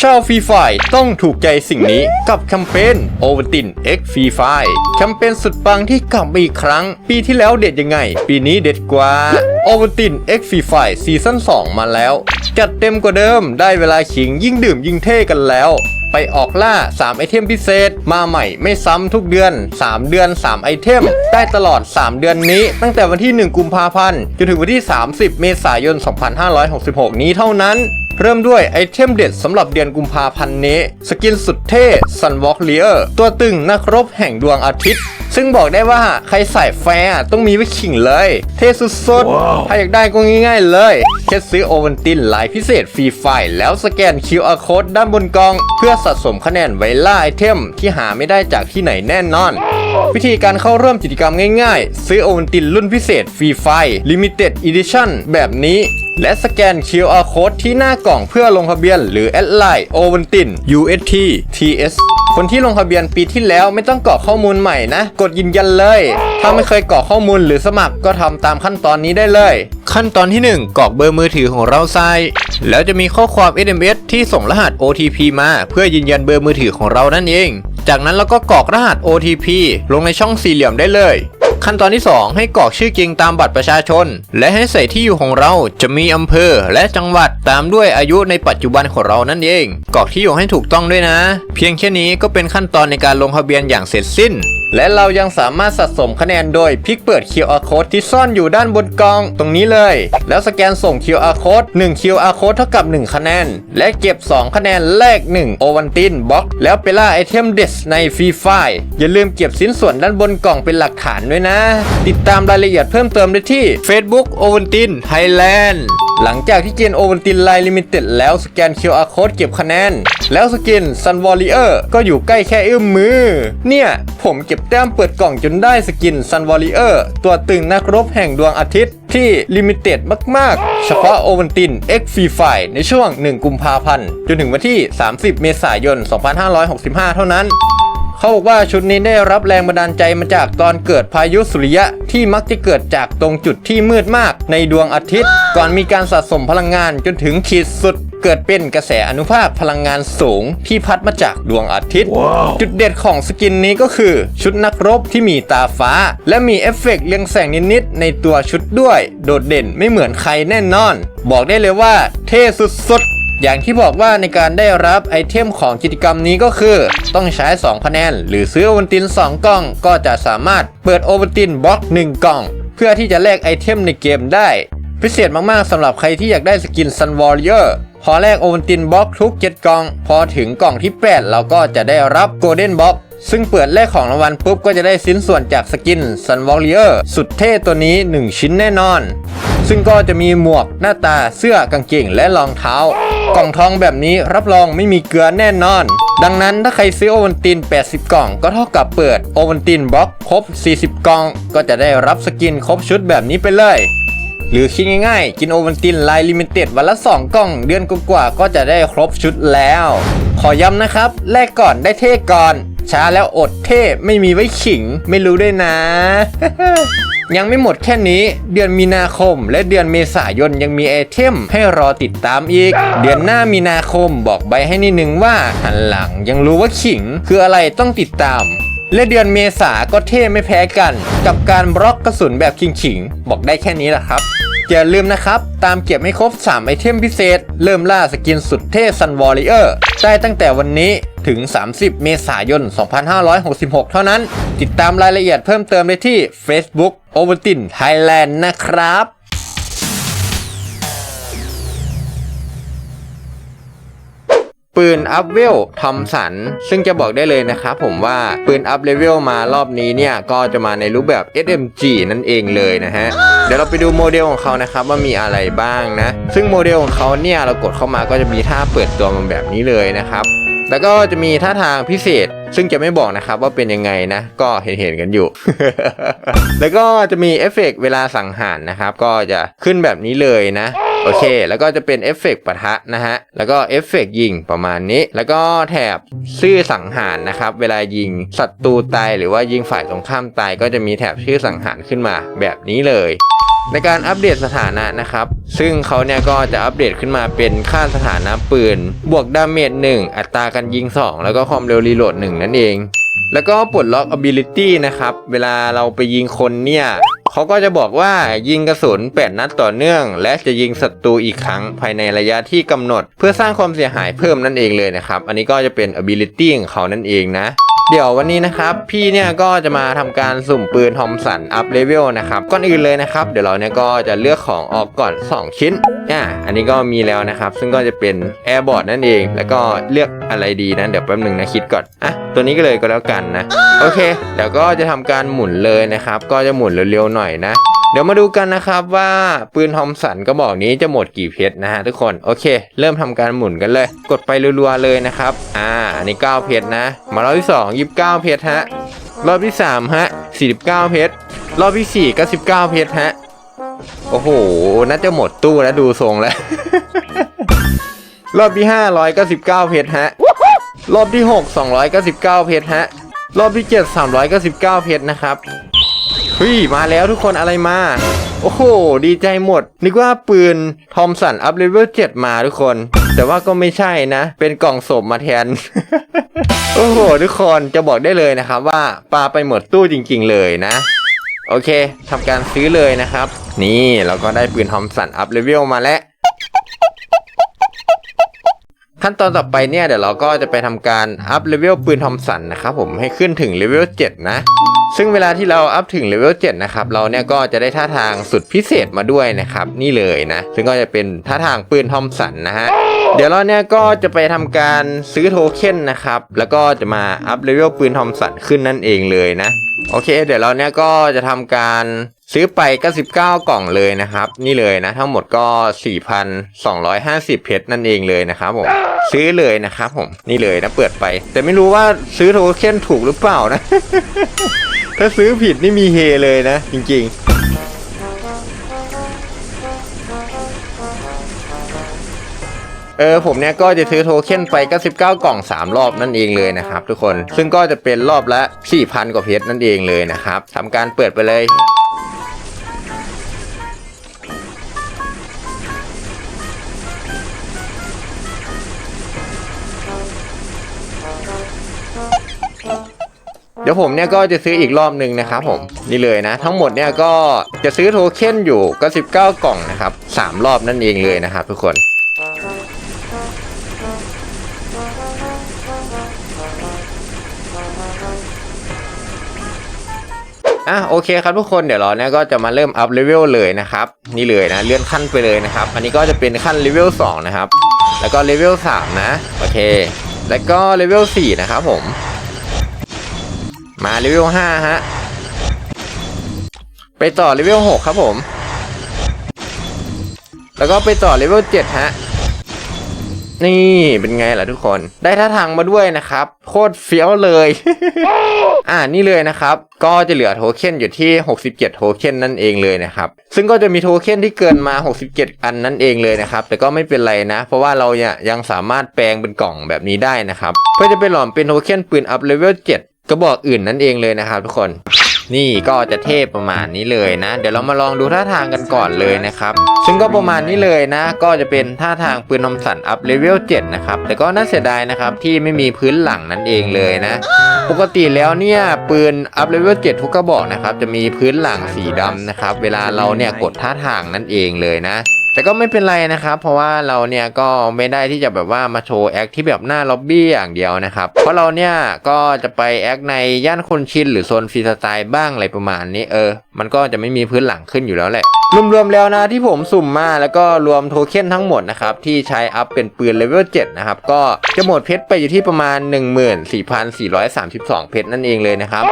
ชาวฟรีไฟต้องถูกใจสิ่งนี้กับแคมเปญโอเวอร์ติน X ฟรีไฟแคมเปญสุดปังที่กลับมาอีกครั้ง ปีที่แล้วเด็ดยังไง ปีนี้เด็ดกว่าโอเวอร์ติน X ฟรีไฟซีซั่น2มาแล้ว จัดเต็มกว่าเดิมได้เวลาขิงยิ่งดื่มยิ่งเท่กันแล้ว ไปออกล่า 3 ไอเทมพิเศษ มาใหม่ไม่ซ้ำทุกเดือน 3 เดือน 3 ไอเทม ได้ตลอด 3 เดือนนี้ ตั้งแต่วันที่ 1 กุมภาพันธ์จนถึงวันที่ 30 เมษายน 2566 นี้เท่านั้นเริ่มด้วยไอเทมเด็ดสำหรับเดือนกุมภาพันธ์นี้ สกินสุดเท่ Sun Walk l e a r ตัวตึงนักรบแห่งดวงอาทิตย์ ซึ่งบอกได้ว่าใครใส่แฟร์ต้องมีไว้ขิงเลย เท่สุดๆ ถ้าอยากได้ก็ง่ายๆเลย แค่ซื้อโอวันตินลายพิเศษฟรีไฟล์แล้วสแกน QR Code ด้านบนกล่อง เพื่อสะสมคะแนนไว้ล่าไอเทม ที่หาไม่ได้จากที่ไหนแน่นอน วิธีการเข้าร่วมกิจกรรมง่ายๆ ซื้อโอวันตินรุ่นพิเศษฟรีไฟล์ Limited Edition แบบนี้ และสแกน QR Code ที่หน้ากล่องเพื่อลงทะเบียน หรือแอดไลน์โอวันติน UST TS คนที่ลงทะเบียนปีที่แล้วไม่ต้องกรอกข้อมูลใหม่นะ กดยืนยันเลย ถ้าไม่เคยกรอกข้อมูลหรือสมัครก็ทำตามขั้นตอนนี้ได้เลย ขั้นตอนที่ 1กรอกเบอร์มือถือของเราใส่แล้วจะมีข้อความ SMS ที่ส่งรหัส OTP มา เพื่อยืนยันเบอร์มือถือของเรานั่นเอง จากนั้นเราก็กรอกรหัส OTP ลงในช่องสี่เหลี่ยมได้เลย ขั้นตอนที่ 2 ให้กรอกชื่อจริงตามบัตรประชาชน และให้ใส่ที่อยู่ของเราจะมีอำเภอและจังหวัดตามด้วยอายุในปัจจุบันของเรานั่นเองกรอกที่อยู่ให้ถูกต้องด้วยนะ เพียงแค่นี้ก็เป็นขั้นตอนในการลงทะเบียนอย่างเสร็จสิ้น และเรายังสามารถสะสมคะแนนโดยพลิกเปิด QR code ที่ซ่อนอยู่ด้านบนกล่องตรงนี้เลย แล้วสแกนส่ง QR code 1 QR code เท่ากับ 1 คะแนน และเก็บ 2 คะแนนแลก1โอวันตินบล็อกแล้วไปล่าไอเทมเดสในฟรีไฟอย่าลืมเก็บชิ้นส่วนด้านบนกล่องเป็นหลักฐานด้วยนะ ติดตามรายละเอียดเพิ่มเติมได้ที่ Facebook o v a l t i n Thailand หลังจากที่เกณฑ์โอวันตินไลน์ลิมิเต็ดแล้วสแกน QR code เก็บคะแนน แล้วสกิน Sun Warrior ก็อยู่ใกล้แค่เอื้อมมือ เนี่ย ผมเก็บแต้มเปิดกล่องจนได้สกิน Sun Warrior ตัวตึงนักรบแห่งดวงอาทิตย์ที่ลิมิเต็ดมาก ๆ เฉพาะโอวันติน X Free f i ในช่วง 1 กุมภาพันธ์จนถึงวันที่ 30 เมษายน 2565 เท่านั้น เขาบอกว่าชุดนี้ได้รับแรงบันดาลใจมาจากตอนเกิดพายุสุริยะที่มักจะเกิดจากตรงจุดที่มืดมากในดวงอาทิตย์ ก่อนมีการสะสมพลังงานจนถึงขีดสุดเกิดเป็นกระแสอนุภาคพลังงานสูงที่พัดมาจากดวงอาทิตย์จุดเด่นของสกินนี้ก็คือ ชุดนักรบที่มีตาฟ้า และมีเอฟเฟกต์เรืองแสงนิดๆในตัวชุดด้วย โดดเด่นไม่เหมือนใครแน่นอน บอกได้เลยว่า เท่สุดๆ อย่างที่บอกว่าในการได้รับไอเทมของกิจกรรมนี้ก็คือ ต้องใช้ 2 คะแนน หรือซื้อโอวันติน 2 กล่อง ก็จะสามารถเปิดโอวันตินบล็อก 1 กล่อง เพื่อที่จะแลกไอเทมในเกมได้ พิเศษมากๆสำหรับใครที่อยากได้สกิน Sun Warrior พอแลกโอวันตินบล็อกทุก 7 กล่อง พอถึงกล่องที่ 8 เราก็จะได้รับ Golden Box ซึ่งเปิดแลกของรางวัลปุ๊บก็จะได้สิ้นส่วนจากสกิน Sun Warrior สุดเท่ตัวนี้ 1 ชิ้นแน่นอน ซึ่งก็จะมีหมวกหน้าตาเสื้อกางเกงและรองเท้า กล่องทองแบบนี้รับรองไม่มีเกลือแน่นอน ดังนั้นถ้าใครซื้อโอวันติน 80 กล่อง ก็เท่ากับเปิดโอวันตินบล็อกครบ 40 กล่อง ก็จะได้รับสกินครบชุดแบบนี้ไปเลยหรือคิดง่ายๆ กินโอวันตินไลน์ลิมิเต็ดวันละ 2 กล่อง เดือนกว่าๆก็จะได้ครบชุดแล้ว ขอย้ำนะครับ แลกก่อนได้เท่ก่อน ช้าแล้วอดเท่ไม่มีไว้ขิง ไม่รู้ด้วยนะ ยังไม่หมดแค่นี้ เดือนมีนาคม และเดือนเมษายนยังมีไอเทมให้รอติดตามอีก เดือนหน้ามีนาคมบอกใบให้นิดนึงว่าหันหลังยังรู้ว่าขิง คืออะไรต้องติดตามและเดือนเมษาก็เท่ไม่แพ้กัน กับการบล็อกกระสุนแบบขิงๆ บอกได้แค่นี้แหละครับ อย่าลืมนะครับ ตามเก็บให้ครบ 3 ไอเทมพิเศษ เริ่มล่าสกินสุดเท่ Sun Warrior ได้ตั้งแต่วันนี้ถึง 30 เมษายน 2566 เท่านั้น ติดตามรายละเอียดเพิ่มเติมได้ที่ Facebook o v a l t i n Thailand นะครับปืนอัพเวลทอมสัน ซึ่งจะบอกได้เลยนะครับผมว่าปืนอัพเลเวลมารอบนี้เนี่ย ก็จะมาในรูปแบบ SMG นั่นเองเลยนะฮะ เดี๋ยวเราไปดูโมเดลของเขานะครับ ว่ามีอะไรบ้างนะ ซึ่งโมเดลของเขาเนี่ย เรากดเข้ามาก็จะมีท่าเปิดตัวมันแบบนี้เลยนะครับ แล้วก็จะมีท่าทางพิเศษ ซึ่งจะไม่บอกนะครับว่าเป็นยังไงนะ ก็เห็นเห็นๆกันอยู่ แล้วก็จะมีเอฟเฟกต์เวลาสังหารนะครับ ก็จะขึ้นแบบนี้เลยนะโอเค แล้วก็จะเป็นเอฟเฟกต์ปะทะนะฮะ แล้วก็เอฟเฟกต์ยิงประมาณนี้ แล้วก็แถบชื่อสังหารนะครับ เวลายิงศัตรูตายหรือว่ายิงฝ่ายตรงข้ามตายก็จะมีแถบชื่อสังหารขึ้นมาแบบนี้เลย ในการอัปเดตสถานะนะครับ ซึ่งเขาเนี่ยก็จะอัปเดตขึ้นมาเป็นค่าสถานะปืน บวกดาเมจ1 อัตราการยิง 2 แล้วก็ความเร็วรีโหลด 1 นั่นเอง แล้วก็ปลดล็อก ability นะครับ เวลาเราไปยิงคนเนี่ยเขาก็จะบอกว่ายิงกระสุน 8 นัดต่อเนื่อง และจะยิงศัตรูอีกครั้งภายในระยะที่กำหนด เพื่อสร้างความเสียหายเพิ่มนั่นเองเลยนะครับ อันนี้ก็จะเป็น ability ของเขานั่นเองนะ เดี๋ยววันนี้นะครับพี่เนี่ยก็จะมาทำการสุ่มปืนทอมสันอัพเลเวลนะครับก่อนอื่นเลยนะครับเดี๋ยวเราเนี่ยก็จะเลือกของออกก่อน 2 ชิ้นอ่าอันนี้ก็มีแล้วนะครับ ซึ่งก็จะเป็นแอร์บอร์ดนั่นเอง แล้วก็เลือกอะไรดีนะเดี๋ยวแป๊บหนึ่งนะคิดก่อนอะตัวนี้ก็เลยก็แล้วกันนะ โอเคเดี๋ยวก็จะทำการหมุนเลยนะครับ ก็จะหมุนเร็วๆหน่อยนะ เดี๋ยวมาดูกันนะครับว่าปืนทอมสันกระบอกนี้จะหมดกี่เพชรนะฮะทุกคนโอเค เริ่มทำการหมุนกันเลย กดไปรัวๆเลยนะครับ อ่าอันนี้ 9 เพชรนะ มารอบที่ 2 29 เพชรฮะรอบที่ 3 ฮะ 49 เพชรรอบที่4ก็19เพชรฮะ โอ้โห น่าจะหมดตู้แล้วดูทรงแล้ว รอบที่5 199 เพชรฮะ รอบที่ 6 299 เพชรฮะ รอบที่ 7 399 เพชรนะครับ เฮ้ยมาแล้วทุกคนอะไรมา โอ้โห ดีใจหมด นึกว่าปืนทอมสันอัพเลเวล7มาทุกคน แต่ว่าก็ไม่ใช่นะ เป็นกล่องศพมาแทน โอ้โห ทุกคนจะบอกได้เลยนะครับว่าปลาไปหมดตู้จริง ๆ เลยนะ โอเคทำการซื้อเลยนะครับ นี่เราก็ได้ปืนทอมสันอัพเลเวลมาแล้วขั้นตอนต่อไปเนี่ยเดี๋ยวเราก็จะไปทำการอัพเลเวลปืนทอมสันนะครับผมให้ขึ้นถึงเลเวล7นะ ซึ่งเวลาที่เราอัพถึงเลเวล7นะครับเราเนี่ยก็จะได้ท่าทางสุดพิเศษมาด้วยนะครับนี่เลยนะ ซึ่งก็จะเป็นท่าทางปืนทอมสันนะฮะเดี๋ยวเราเนี่ยก็จะไปทำการซื้อโทเค็นนะครับ แล้วก็จะมาอัพเลเวลปืนทอมสันขึ้นนั่นเองเลยนะ โอเค เดี๋ยวเราเนี่ยก็จะทำการซื้อไป 99 กล่องเลยนะครับ นี่เลยนะ ทั้งหมดก็ 4,250 เพชรนั่นเองเลยนะครับผม ซื้อเลยนะครับผม นี่เลยนะ เปิดไป แต่ไม่รู้ว่าซื้อโทเค็นถูกหรือเปล่านะ ถ้าซื้อผิดนี่มีเฮเลยนะ จริง ๆเออผมเนี่ยก็จะซื้อโทเค็นไป99กล่อง 3 รอบนั่นเองเลยนะครับทุกคนซึ่งก็จะเป็นรอบละ 4,000 กว่าเพชรนั่นเองเลยนะครับทำการเปิดไปเลย เดี๋ยวผมเนี่ยก็จะซื้ออีกรอบหนึ่งนะครับผมนี่เลยนะ ทั้งหมดเนี่ยก็จะซื้อโทเค็นอยู่ก็ 19 กล่องนะครับ 3 รอบนั่นเองเลยนะครับทุกคนอะโอเคครับทุกคนเดี๋ยวเราเนี่ยก็จะมาเริ่มอัพเลเวลเลยนะครับนี่เลยนะเลื่อนขั้นไปเลยนะครับ อันนี้ก็จะเป็นขั้นเลเวล2นะครับ แล้วก็เลเวล3นะโอเค แล้วก็เลเวล4นะครับผม มาเลเวล5ฮะ ไปต่อเลเวล6ครับผม แล้วก็ไปต่อเลเวล7ฮะ นี่เป็นไงล่ะทุกคน ได้ท่าทางมาด้วยนะครับ โคตรเฟี้ยวเลย อ่านี่เลยนะครับ ก็จะเหลือโทเค็นอยู่ที่ 67 โทเค็นนั่นเองเลยนะครับ ซึ่งก็จะมีโทเค็นที่เกินมา 67 อันนั่นเองเลยนะครับ แต่ก็ไม่เป็นไรนะ เพราะว่าเราเนี่ยยังสามารถแปลงเป็นกล่องแบบนี้ได้นะครับ เพื่อจะไปหลอมเป็นโทเค็นปืนอัพเลเวล7 กระบอกอื่นนั่นเองเลยนะครับทุกคนนี่ก็จะเทพประมาณนี้เลยนะ เดี๋ยวเรามาลองดูท่าทางกันก่อนเลยนะครับ ซึ่งก็ประมาณนี้เลยนะ ก็จะเป็นท่าทางปืนนมสันอัพเลเวล7นะครับ แต่ก็น่าเสียดายนะครับที่ไม่มีพื้นหลังนั่นเองเลยนะ ปกติแล้วเนี่ยปืนอัพเลเวล7ทุกกระบอกนะครับจะมีพื้นหลังสีดำนะครับ เวลาเราเนี่ยกดท่าทางนั่นเองเลยนะ แต่ก็ไม่เป็นไรนะครับ เพราะว่าเราเนี่ยก็ไม่ได้ที่จะแบบว่ามาโชว์แอคที่แบบหน้าล็อบบี้อย่างเดียวนะครับ เพราะเราเนี่ยก็จะไปแอคในย่านคนชินหรือโซนฟรีสไตล์บ้างอะไรประมาณนี้เออ มันก็จะไม่มีพื้นหลังขึ้นอยู่แล้วแหละรวมๆแล้วนะที่ผมสุ่มมาแล้วก็รวมโทเค็นทั้งหมดนะครับที่ใช้อัพเป็นปืนเลเวล7นะครับก็จะหมดเพชรไปอยู่ที่ประมาณ 14,432 เพชรนั่นเองเลยนะครับ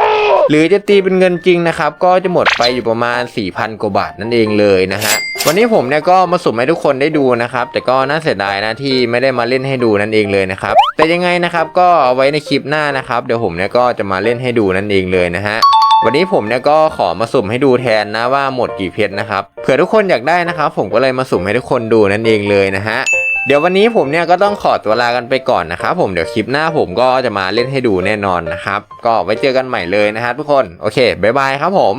หรือจะตีเป็นเงินจริงนะครับก็จะหมดไปอยู่ประมาณ 4,000 กว่าบาทนั่นเองเลยนะฮะ วันนี้ผมเนี่ยก็มาสุ่มให้ทุกคนได้ดูนะครับ แต่ก็น่าเสียดายนะที่ไม่ได้มาเล่นให้ดูนั่นเองเลยนะครับ แต่ยังไงนะครับก็เอาไว้ในคลิปหน้านะครับ เดี๋ยวผมเนี่ยก็จะมาเล่นให้ดูนั่นเองเลยนะฮะวันนี้ผมเนี่ยก็ขอมาสุ่มให้ดูแทนนะว่าหมดกี่เพชรนะครับเผื่อทุกคนอยากได้นะครับ ผมก็เลยมาสุ่มให้ทุกคนดูนั่นเองเลยนะฮะเดี๋ยววันนี้ผมเนี่ยก็ต้องขอตัวลากันไปก่อนนะครับผมเดี๋ยวคลิปหน้าผมก็จะมาเล่นให้ดูแน่นอนนะครับ ก็ไว้เจอกันใหม่เลยนะฮะทุกคนโอเคบ๊ายบายครับผม